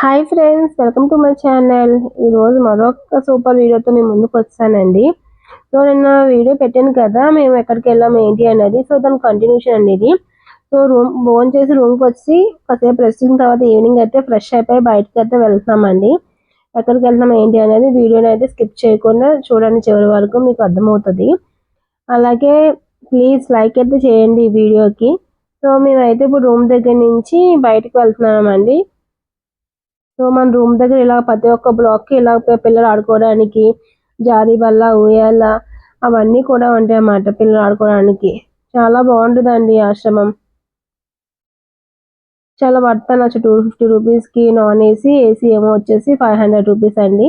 Hi friends welcome to my channel ఈరోజు మరొక super వీడియోతో మేము ముందుకు వచ్చానండి సో నిన్న వీడియో పెట్టాను కదా మేము ఎక్కడికి వెళ్ళాము ఏంటి అనేది. సో దాని కంటిన్యూషన్ అండి ఇది. సో రూమ్ ఫోన్ చేసి రూమ్కి వచ్చి కాసేపు రెస్ట్ తర్వాత ఈవినింగ్ అయితే ఫ్రెష్ అయిపోయి బయటకి అయితే వెళ్తున్నామండి. ఎక్కడికి వెళ్తున్నాం ఏంటి అనేది వీడియోని అయితే స్కిప్ చేయకుండా చూడండి చివరి వరకు మీకు అర్థమవుతుంది. అలాగే ప్లీజ్ లైక్ అయితే చేయండి ఈ వీడియోకి సో మేమైతే ఇప్పుడు రూమ్ దగ్గర నుంచి బయటకు వెళ్తున్నామండి. సో మన రూమ్ దగ్గర ఇలా ప్రతి ఒక్క బ్లాక్కి ఇలా పిల్లలు ఆడుకోవడానికి జారీ బల్ల ఉయ్యాల అవన్నీ కూడా ఉంటాయి అన్నమాట పిల్లలు ఆడుకోవడానికి. చాలా బాగుంటుందండి ఆశ్రమం. చాలా పడతాను టూ ఫిఫ్టీ రూపీస్కి నాన్ ఏసీ ఏసీ ఏమో వచ్చేసి ఫైవ్ హండ్రెడ్ రూపీస్ అండి.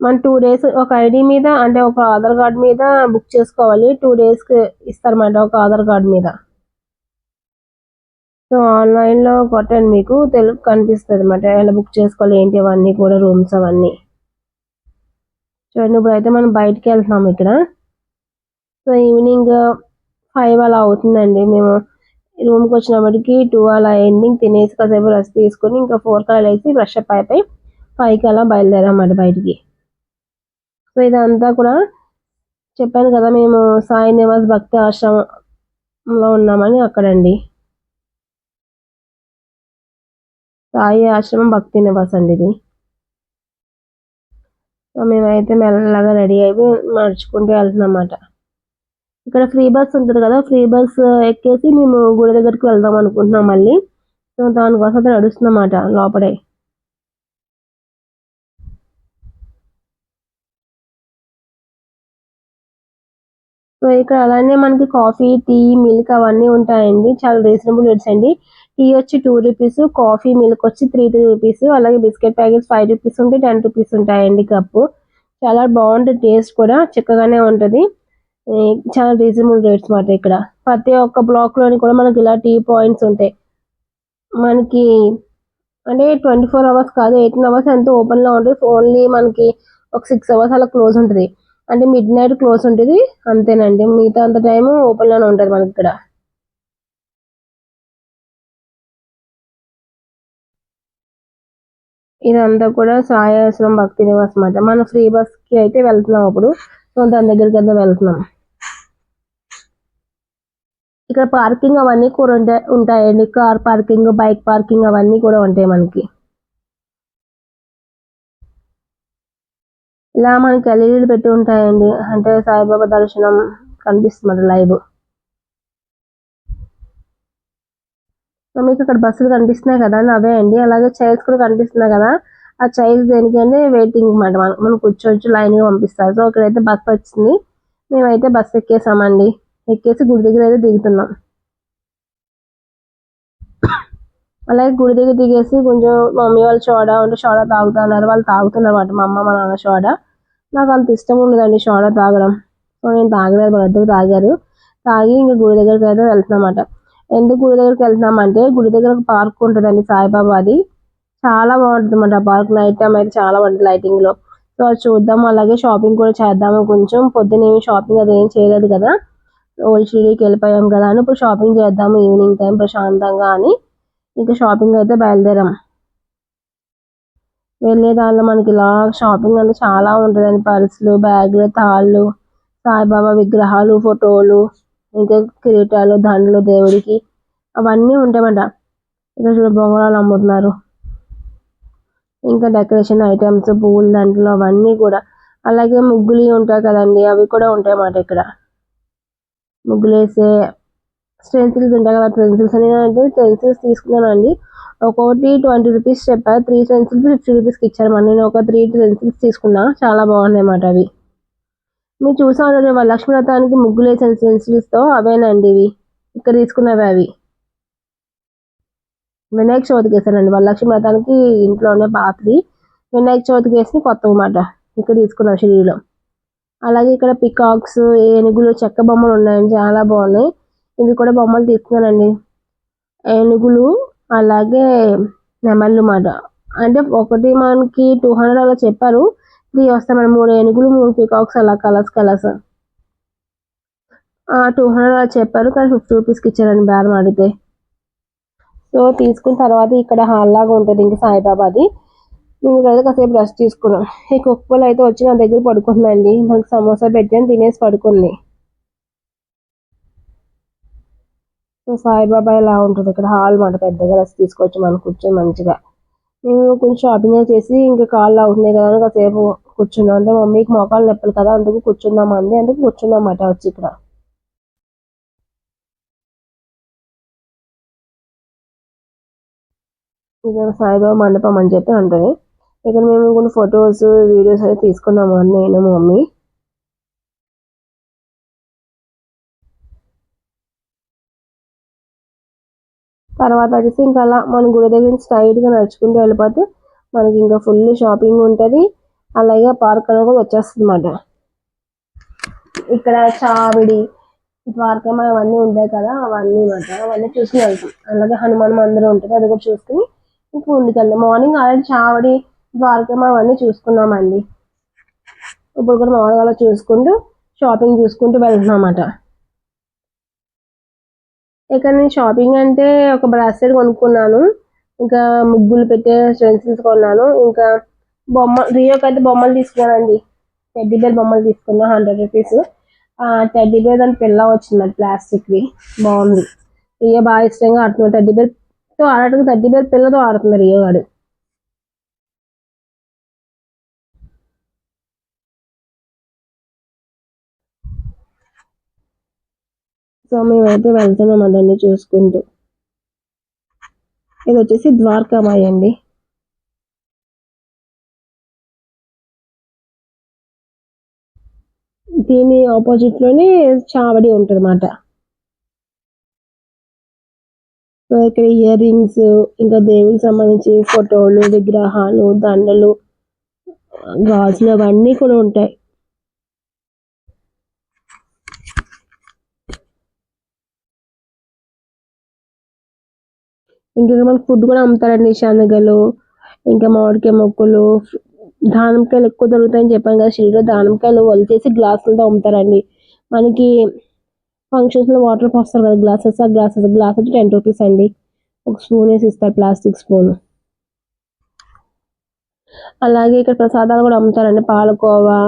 మన టూ డేస్ ఒక ఐడి మీద అంటే ఒక ఆధార్ కార్డ్ మీద బుక్ చేసుకోవాలి. టూ డేస్కి ఇస్తారన్నమాట ఒక ఆధార్ కార్డ్ మీద. సో ఆన్లైన్లో కొట్టండి మీకు తెలుగు కనిపిస్తుంది అనమాట ఎలా బుక్ చేసుకోవాలి ఏంటి అవన్నీ కూడా రూమ్స్ అవన్నీ. చూడండి ఇప్పుడు అయితే మనం బయటికి వెళ్తున్నాం ఇక్కడ. సో ఈవినింగ్ ఫైవ్ అలా అవుతుందండి. మేము రూమ్కి వచ్చినప్పటికి టూ అలా అయింది. తినేసి కాసేపు రెస్ట్ తీసుకొని ఇంకా ఫోర్ కలా వేసి ఫ్రెష్ అప్ అయిపోయి ఫైవ్కి అలా బయలుదేరామాట బయటికి. సో ఇదంతా కూడా చెప్పాను కదా మేము సాయి నివాస్ భక్తి ఆశ్రమంలో ఉన్నామని అక్కడండి. సాయి ఆశ్రమం భక్తి నివాస్ అండి ఇది. మేమైతే మెల్లగా రెడీ అయిపోయి నడుచుకుంటూ వెళ్తున్నమాట ఇక్కడ ఫ్రీ బస్ ఉంటుంది కదా ఫ్రీ బస్ ఎక్కేసి మేము గుడి దగ్గరికి వెళ్దాం అనుకుంటున్నాం మళ్ళీ. సో దానికోసం అయితే నడుస్తున్నమాట లోపడే. సో ఇక్కడ అలానే మనకి కాఫీ టీ మిల్క్ అవన్నీ ఉంటాయండి. చాలా రీజనబుల్ రేట్స్ అండి. టీ వచ్చి టూ రూపీస్ కాఫీ మిల్క్ వచ్చి త్రీ త్రీ రూపీస్ అలాగే బిస్కెట్ ప్యాకెట్స్ ఫైవ్ రూపీస్ ఉంటే టెన్ రూపీస్ ఉంటాయండి కప్పు. చాలా బాగుంటుంది టేస్ట్ కూడా చిక్కగానే ఉంటుంది. చాలా రీజనబుల్ రేట్స్ మాట ఇక్కడ. ప్రతి ఒక్క బ్లాక్లోని కూడా మనకి ఇలా టీ పాయింట్స్ ఉంటాయి. మనకి అంటే ట్వంటీ ఫోర్ అవర్స్ కాదు ఎయిటీన్ అవర్స్ ఎంతో ఓపెన్లో ఉంటుంది ఓన్లీ మనకి ఒక సిక్స్ అవర్స్ అలా క్లోజ్ ఉంటుంది. అంటే మిడ్ నైట్ క్లోజ్ ఉంటుంది అంతేనండి. మిగతా అంత టైము ఓపెన్లోనే ఉంటుంది మనకి ఇక్కడ. ఇదంతా కూడా సాయాశ్రం భక్తి నివాస్ అన్నమాట మనం ఫ్రీ బస్కి అయితే వెళ్తున్నాం అప్పుడు. సో దాని దగ్గరికి అయితే వెళ్తున్నాం. ఇక్కడ పార్కింగ్ అవన్నీ కూడా ఉంటాయి ఉంటాయండి. కార్ పార్కింగ్ బైక్ పార్కింగ్ అవన్నీ కూడా ఉంటాయి మనకి. ఇలా మనకి ఎల్ఈడీలు పెట్టి ఉంటాయండి. అంటే సాయిబాబా దర్శనం కనిపిస్తుంది లైవ్. మీకు ఇక్కడ బస్సులు కనిపిస్తున్నాయి కదా అవే అండి. అలాగే చైర్స్ కూడా కనిపిస్తున్నాయి కదా. ఆ చైర్స్ దేనికంటే వెయిటింగ్ అనమాట మనం మనం కూర్చోవచ్చు లైన్గా పంపిస్తారు. సో ఇక్కడైతే బస్ వచ్చింది. మేమైతే బస్ ఎక్కేసామండి. ఎక్కేసి గుడి దగ్గర అయితే దిగుతున్నాం. అలాగే గుడి దగ్గర దిగేసి కొంచెం మమ్మీ వాళ్ళు సోడా ఉంటే సోడా తాగుతున్నారు వాళ్ళు తాగుతున్నారు మా అమ్మ మా నాన్న సోడా. నాకు అంత ఇష్టం ఉండదండి సోడా తాగడం. సో నేను తాగలేదు మా ఇద్దరు తాగారు. తాగి ఇంకా గుడి దగ్గరికి అయితే వెళ్తున్నమాట ఎందుకు గుడి దగ్గరికి వెళ్తున్నామంటే గుడి దగ్గర ఒక పార్క్ ఉంటుందండి సాయిబాబాది చాలా బాగుంటుంది అన్నమాట ఆ పార్క్. నైట్ టైం అయితే చాలా బాగుంటుంది లైటింగ్లో. సో అది చూద్దాం అలాగే షాపింగ్ కూడా చేద్దాము కొంచెం. పొద్దున షాపింగ్ అది ఏం చేయలేదు కదా. ఓల్డ్ షిరీకి వెళ్ళిపోయాం కదా అని ఇప్పుడు షాపింగ్ చేద్దాము ఈవినింగ్ టైం ప్రశాంతంగా అని. ఇంకా షాపింగ్ అయితే బయలుదేరాం. వెళ్ళే దానిలో మనకి ఇలా షాపింగ్ అంటే చాలా ఉంటుందండి. పర్సులు బ్యాగులు తాళ్ళు సాయిబాబా విగ్రహాలు ఫోటోలు ఇంకా కిరీటాలు దండలు దేవుడికి అవన్నీ ఉంటాయన్నమాట. ఇక్కడ చూడ బొంగరాలు అమ్ముతున్నారు. ఇంకా డెకరేషన్ ఐటమ్స్ పువ్వుల దండలు అవన్నీ కూడా. అలాగే ముగ్గులు ఉంటాయి కదండి అవి కూడా ఉంటాయి అన్నమాట ఇక్కడ. ముగ్గులు వేసే స్టెన్సిల్స్ ఉంటాయి కదా పెన్సిల్స్ అని అంటే పెన్సిల్స్ తీసుకున్నానండి. ఒక్కొక్కటి ట్వంటీ రూపీస్ చెప్పారు త్రీ పెన్సిల్స్ ఫిఫ్టీ రూపీస్కి ఇచ్చారు. మరి నేను ఒక త్రీ పెన్సిల్స్ తీసుకున్నా చాలా బాగున్నాయి అన్నమాట అవి. మీరు చూసాను వరలక్ష్మి వ్రతానికి ముగ్గులు వేసిన సెన్సిల్స్తో అవేనండి ఇవి. ఇక్కడ తీసుకున్నవి అవి. వినాయక చవితికి వేసానండి. వాళ్ళ లక్ష్మీరథానికి ఇంట్లో ఉన్న పాతది వినాయక చవితికి వేసి కొత్త అన్నమాట ఇక్కడ తీసుకున్నాం షిరిడిలో. అలాగే ఇక్కడ పికాక్స్ ఏనుగులు చెక్క బొమ్మలు ఉన్నాయండి. చాలా బాగున్నాయి. ఇవి కూడా బొమ్మలు తీసుకున్నానండి. ఏనుగులు అలాగే నెమళ్ళు మాట. అంటే ఒకటి మనకి టూ హండ్రెడ్ అలా చెప్పారు. త్రీ వస్తే మేడం మూడు ఏనుగులు మూడు పీకాక్స్ అలా కలర్స్ కలర్స్. టూ హండ్రెడ్ అలా చెప్పారు కానీ ఫిఫ్టీ రూపీస్కి ఇచ్చారండి బేరం అడిగితే సో తీసుకున్న తర్వాత ఇక్కడ హాల్ లాగా ఉంటుంది ఇంకా సాయిబాబాది మేము అయితే కాసేపు రెస్ట్ తీసుకున్నాం. ఈ కుక్కలు అయితే వచ్చి నా దగ్గర పడుకుందండి. నాకు సమోసా పెట్టాను తినేసి పడుకుంది. సో సాయిబాబా ఇలా ఉంటుంది ఇక్కడ? హాల్ మాట పెద్దగా రెస్ట్ తీసుకోవచ్చు మనం కూర్చొని మంచిగా. మేము కొంచెం షాపింగ్ చేసి ఇంకా కాళ్ళు అవుతున్నాయి కదా అని కాసేపు కూర్చున్నాం. అంటే మమ్మీకి మోకాలు నొప్పులు కదా అందుకు కూర్చుందాం అంది. అందుకు కూర్చున్నాం అన్నమాట వచ్చి ఇక్కడ. ఇక్కడ సాయిబాబా మండపం అని చెప్పి అంటది ఇక్కడ మేము కొన్ని ఫొటోస్ వీడియోస్ అయితే తీసుకున్నాము నేను మమ్మీ. తర్వాత వచ్చేసి ఇంకా అలా మన గుడి దగ్గర నుంచి స్ట్రైట్గా నడుచుకుంటూ వెళ్ళిపోతే మనకి ఇంకా ఫుల్ షాపింగ్ ఉంటుంది. అలాగే పార్క్ అనేది కూడా వచ్చేస్తుంది అన్నమాట. ఇక్కడ చావిడి ద్వారకమ్మ అవన్నీ ఉంటాయి కదా అవన్నీ మాట అవన్నీ చూసుకుని వెళ్తాం. అలాగే హనుమాన్ మందిరం ఉంటుంది అది కూడా చూసుకుని ఇంకా ముందుకెళ్తాం మార్నింగ్ ఆల్రెడీ చావడి ద్వారకమ్మ అవన్నీ చూసుకున్నామండి. ఇప్పుడు కూడా మామూలుగా అలా చూసుకుంటూ షాపింగ్ చూసుకుంటూ వెళ్తున్నాం అన్నమాట. ఇక్కడ నేను షాపింగ్ అంటే ఒక బ్రాస్లెట్ కొనుక్కున్నాను. ఇంకా ముగ్గులు పెట్టే స్టెన్సిల్స్ కొన్నాను. ఇంకా బొమ్మ రియోకి అయితే బొమ్మలు తీసుకున్నానండి. టెడ్డీ బేర్ బొమ్మలు తీసుకున్నా హండ్రెడ్ రూపీస్ టెడ్డీ బేర్ దాని పిల్ల వచ్చింది ప్లాస్టిక్వి బాగుంది. రియో బాగా ఇష్టంగా ఆడుతున్నాడు టెడ్డీ బేర్తో ఆడటం టెడ్డీ బేర్ పిల్లతో ఆడుతుంది రియో గాడు. సో మేమైతే వెళ్తున్నాం అదన్నీ చూసుకుంటూ. ఇది వచ్చేసి ద్వారకామాయి అండి. దీని ఆపోజిట్లోనే చావడి ఉంటుందన్నమాట. సో ఇక్కడ ఇయర్ రింగ్స్ ఇంకా దేవునికి సంబంధించి ఫోటోలు విగ్రహాలు దండలు గాజులు అవన్నీ కూడా ఉంటాయి. ఇంకా మనకి ఫుడ్ కూడా అమ్ముతారండి శనగలు ఇంకా మామిడికాయ మొక్కలు. దానిమ్మకాయలు ఎక్కువ దొరుకుతాయని చెప్పాను కదా షిరిలో దానిమ్మకాయలు వలిచేసి గ్లాసులతో అమ్ముతారండి. మనకి ఫంక్షన్స్లో వాటర్ పోస్తారు కదా గ్లాసెస్. ఆ గ్లాసెస్ గ్లాస్ వచ్చి టెన్ రూపీస్ అండి. ఒక స్పూన్ వేసి ఇస్తారు ప్లాస్టిక్ స్పూన్. అలాగే ఇక్కడ ప్రసాదాలు కూడా అమ్ముతారండి. పాలకోవా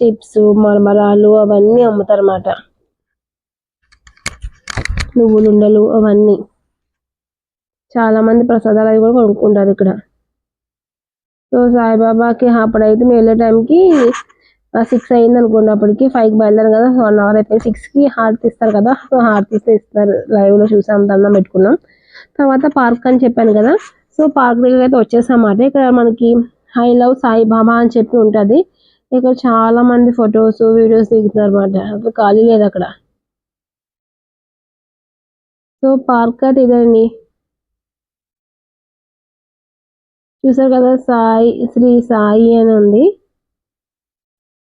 చిప్స్ మరమరాలు అవన్నీ అమ్ముతారు అన్నమాట నువ్వులుండలు అవన్నీ. చాలా మంది ప్రసాదాలు అవి కూడా కొనుక్కుంటారు ఇక్కడ. సో సాయిబాబాకి అప్పుడైతే మేము వెళ్ళే టైంకి సిక్స్ అయింది అనుకోండి అప్పటికి ఫైవ్కి బయలుదేరం కదా వన్ అవర్ అయిపోయి సిక్స్కి హార్ట్ ఇస్తారు కదా సో హార్ట్ ఇస్తే ఇస్తారు. లైవ్లో చూసాం దండం పెట్టుకున్నాం. తర్వాత పార్క్ అని చెప్పాను కదా సో పార్క్ దగ్గర అయితే వచ్చేసామాట ఇక్కడ మనకి ఐ లవ్ సాయిబాబా అని చెప్పి ఉంటుంది. ఇక్కడ చాలా మంది ఫొటోస్ వీడియోస్ దిగుతున్నారు అనమాట అసలు ఖాళీ లేదు అక్కడ. సో పార్క్ అయితే ఇదండి చూసారు కదా సాయి శ్రీ సాయి అని ఉంది.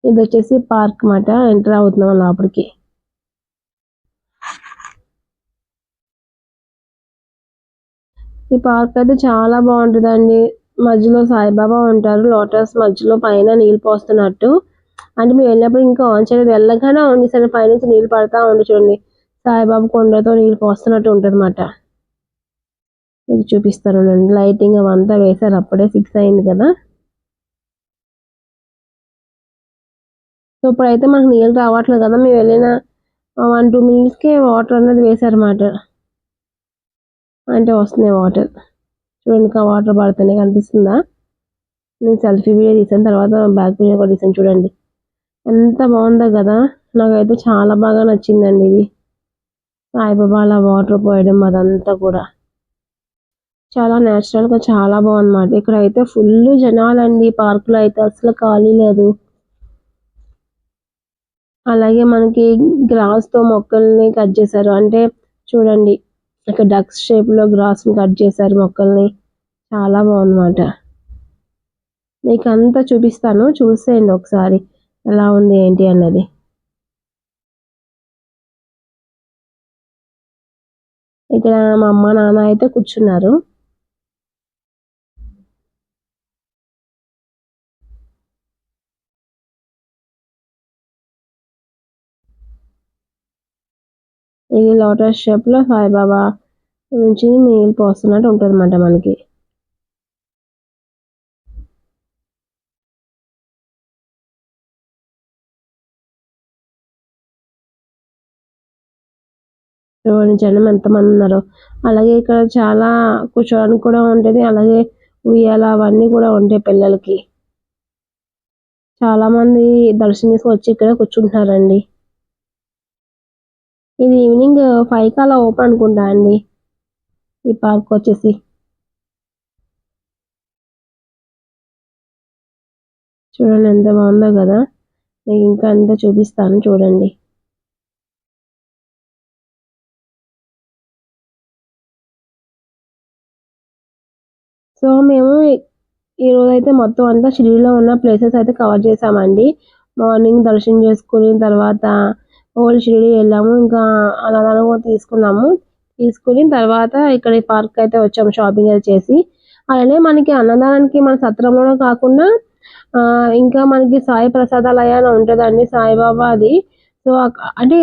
ఇది వచ్చేసి పార్క్ మాట ఎంటర్ అవుతున్నాం లోపలికి. ఈ పార్క్ అయితే చాలా బాగుంటుందండి. మధ్యలో సాయిబాబా ఉంటారు లోటస్ మధ్యలో పైన నీళ్ళు పోస్తున్నట్టు. అంటే మేము వెళ్ళినప్పుడు ఇంకా ఆన్ చేయలేదు. వెళ్ళగానే ఆన్ సరే పైనుంచి నీళ్ళు పడతా ఉండి చూడండి. సాయిబాబా కొండతో నీళ్ళు పోస్తున్నట్టు ఉంటుంది అన్నమాట మీకు చూపిస్తారు లైటింగ్ అవంతా వేశారు. అప్పుడే ఫిక్స్ అయింది కదా. సో ఇప్పుడైతే మనకు నీళ్ళు రావట్లేదు కదా. మేము వెళ్ళిన వన్ టూ మినిట్స్కే వాటర్ అనేది వేశారన్నమాట. అంటే వస్తున్నాయి వాటర్ చూడండి ఇంకా వాటర్ పడుతున్నాయి కనిపిస్తుందా? నేను సెల్ఫీ వీడియో తీసాను తర్వాత బ్యాక్ వీడియో కూడా తీసాను. చూడండి. ఎంత బాగుందో కదా. నాకైతే చాలా బాగా నచ్చిందండి ఇది. సాయిబాబా అలా వాటర్ పోయడం అదంతా కూడా. చాలా నేచురల్గా చాలా బాగుందన్నమాట. ఇక్కడ అయితే ఫుల్ జనాలండి. పార్క్లో అయితే అసలు ఖాళీ లేదు. అలాగే మనకి గ్రాస్తో మొక్కల్ని కట్ చేశారు. అంటే చూడండి ఇక్కడ డక్స్ షేప్లో గ్రాస్ని కట్ చేశారు మొక్కల్ని. చాలా బాగుందన్నమాట. మీకు అంతా చూపిస్తాను. చూసేయండి ఒకసారి. ఎలా ఉంది ఏంటి అన్నది. ఇక్కడ మా అమ్మ నాన్న అయితే కూర్చున్నారు. ఇది లోటస్ షేప్లో సాయిబాబా నుంచి నీళ్ళు పోస్తున్నట్టు ఉంటుంది అన్నమాట మనకి చూడండి జనం ఎంతమంది ఉన్నారు. అలాగే ఇక్కడ చాలా కూర్చోడానికి కూడా ఉంటుంది. అలాగే ఉయ్యాల అవన్నీ కూడా ఉంటాయి పిల్లలకి. చాలా మంది దర్శనం చేసుకొని వచ్చి ఇక్కడ కూర్చుంటున్నారండి. ఇది ఈవినింగ్ ఫైవ్ కల్లా ఓపెన్ అనుకుంటా అండి. ఈ పార్క్ వచ్చేసి. చూడండి ఎంత బాగుందో కదా. మీకు ఇంకా అంతా చూపిస్తాను చూడండి. సో మేము ఈ రోజు అయితే మొత్తం అంతా షిరిడీలో ఉన్న ప్లేసెస్ అయితే కవర్ చేసామండి. మార్నింగ్ దర్శనం చేసుకుని తర్వాత ఓల్డ్ షిరిడి వెళ్ళాము. ఇంకా అన్నదానం తీసుకున్నాము. తీసుకుని తర్వాత ఇక్కడ ఈ పార్క్ అయితే వచ్చాము షాపింగ్ అయితే చేసి. అలానే మనకి అన్నదానానికి మన సత్రంలోనే కాకుండా ఇంకా మనకి సాయి ప్రసాదాలయ అని ఉంటుందండి సాయిబాబా అది. సో అంటే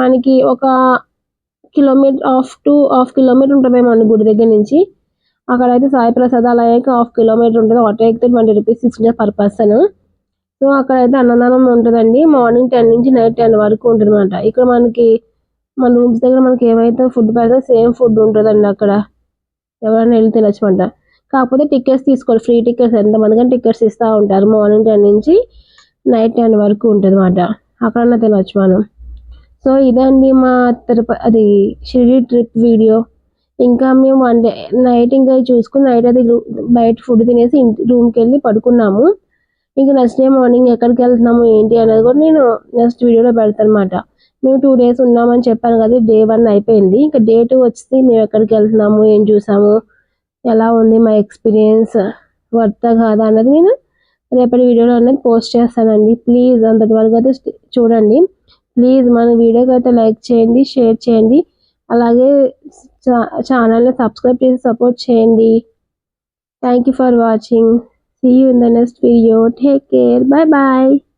మనకి ఒక kilometre half to half kilometre ఉంటుంది గుడి దగ్గర నుంచి. అక్కడైతే సాయి ప్రసాదాలయకి హాఫ్ కిలోమీటర్ ఉంటుంది. ఆటో ఎక్కితే ట్వంటీ రూపీస్ ఇచ్చిన పర్ పర్సన్. సో అక్కడ అయితే అన్నదానం ఉంటుందండి. మార్నింగ్ టెన్ నుంచి నైట్ టెన్ వరకు ఉంటుందన్నమాట. ఇక్కడ మనకి మన రూమ్స్ దగ్గర మనకి ఏమైతే ఫుడ్ పెడితే సేమ్ ఫుడ్ ఉంటుందండి అక్కడ. ఎవరైనా వెళ్ళి తినచ్చమంట కాకపోతే టికెట్స్ తీసుకోవాలి. ఫ్రీ టికెట్స్ ఎంతమంది కానీ టికెట్స్ ఇస్తూ ఉంటారు. మార్నింగ్ టెన్ నుంచి నైట్ టెన్ వరకు ఉంటుంది అనమాట అక్కడన్నా తినవచ్చు మనం. సో ఇదండి మా తిరుపతి అది షిరిడి ట్రిప్ వీడియో. ఇంకా మేము వన్ డే నైట్ ఇంకా చూసుకుని నైట్ అది బయట ఫుడ్ తినేసి ఇంటి రూమ్కి వెళ్ళి పడుకున్నాము. ఇంకా నెక్స్ట్ డే మార్నింగ్ ఎక్కడికి వెళ్తున్నాము ఏంటి అనేది కూడా నేను నెక్స్ట్ వీడియోలో పెడతాను అనమాట మేము టూ డేస్ ఉన్నామని చెప్పాను కదా డే వన్ అయిపోయింది. ఇంకా డే టూ వచ్చి మేము ఎక్కడికి వెళ్తున్నాము ఏం చూసాము ఎలా ఉంది మా ఎక్స్పీరియన్స్ వర్త కాదా అన్నది నేను రేపటి వీడియోలో అనేది పోస్ట్ చేస్తానండి. ప్లీజ్ అంతటి వరకు అయితే చూడండి. ప్లీజ్ మన వీడియోకి అయితే లైక్ చేయండి షేర్ చేయండి. అలాగే ఛానల్ని సబ్స్క్రైబ్ చేసి సపోర్ట్ చేయండి. Thank you for watching See you in the next video. Take care. Bye bye.